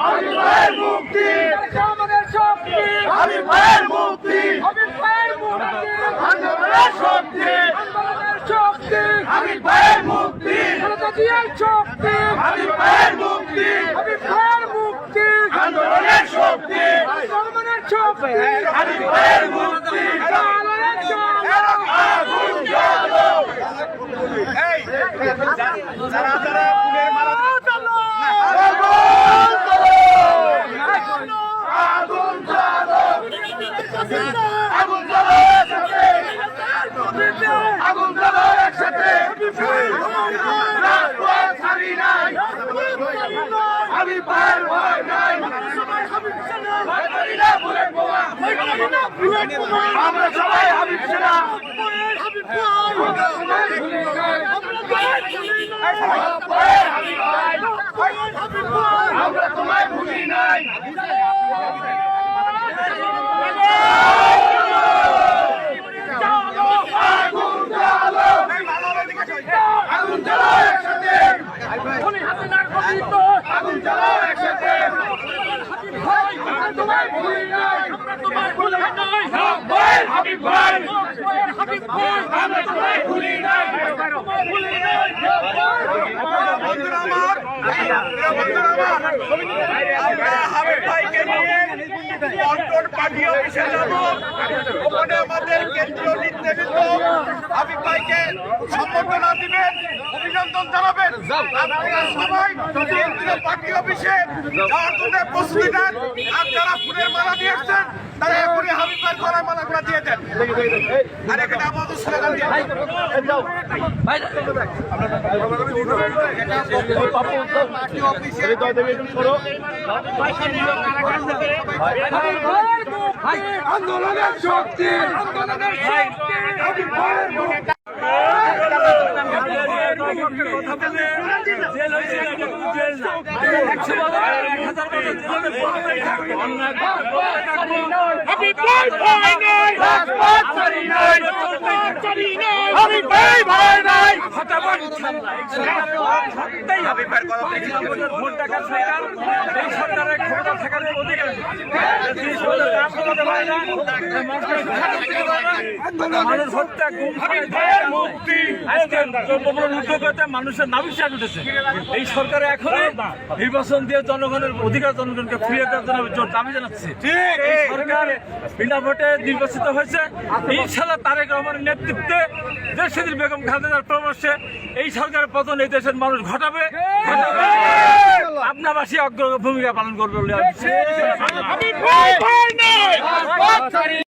হাবিব ভাইয়ের মুক্তি। আমাদের শক্তি। হাবিব ভাইয়ের মুক্তি। হাবিব ভাইয়ের মুক্তি। আন্দোলনের শক্তি। আন্দোলনের শক্তি। হাবিব ভাইয়ের মুক্তি। খালেদা জিয়ার শক্তি। হাবিব ভাইয়ের মুক্তি। হাবিব ভাইয়ের মুক্তি। আন্দোলনের শক্তি। আন্দোলনের শক্তি। হাবিব ভাইয়ের মুক্তি। আন্দোলনের শক্তি আগুন জ্বালো এই যারা যারা ফুলের মালা আগুন জ্বালো আগুন জ্বালো আগুন জ্বালো একসাথে আগুন জ্বালো একসাথে রাজপথ ছাড়ি নাই আমি ভয় নাই আমরা সবাই হাবিব সেনা ভাই। আমরা তোমায় ভুলি নাই আগুন জ্বালো আগুন জ্বালো একসাথে আগুন জ্বালো একসাথে আমরা তোমায় ভুলি নাই ভয়ের হাবিব ভাই আমরা তোমায় ভুলি নাই বন্ধুরা আমার বন্ধুরা আমার। আমরা হাবিব ভাইকে পল্টন পার্টি অফিসে যাব। ওখানে আমাদের কেন্দ্রীয় নেতৃবৃন্দ আমি ভাইকে সম্বর্ধনা দিবেন, অভিনন্দন জানাবেন। আপনারা সবাই কেন্দ্রীয় পার্টি অফিসে যাওয়ার জন্য প্রস্তুতি নেন। আর যারা ফুলের মালা দিয়েছেন এসছেন, তারা এখনই হাবিব ভাইয়ের আন্দোলনের শক্তি আন্দোলনের শক্তি হাবিব ভাইয়ের মুক্তি হাবিব ভাই ভয় নাই রাজপথ ছাড়ি নাই ছাড়ি নাই হাবিব ভাই ভয় নাই হাবিব ভাইয়ের কথা থেকে মানুষ হত্যা গুম হাবিব ভাইয়ের মুক্তি আজকে জন্মগ্রহণ উদ্যোগতে মানুষের নাবিশ্বাস উঠেছে এই সরকার এখন নির্বাচন দিয়ে জনগণের অধিকার জনগণকে ফিরিয়ে দেওয়ার জন্য জোর দাবি জানাচ্ছে এই সরকার বিনা ভোটে নির্বাচিত হয়েছে ইনশাল্লাহ তারেক রহমানের নেতৃত্বে দেশের বেগম খালেদার প্রবাসে এই সরকারের পতন এই দেশের মানুষ ঘটাবে ঘটাবে। আপনাবাসী অগ্র ভূমিকা পালন করবে ಸರ್ಕಾರಿ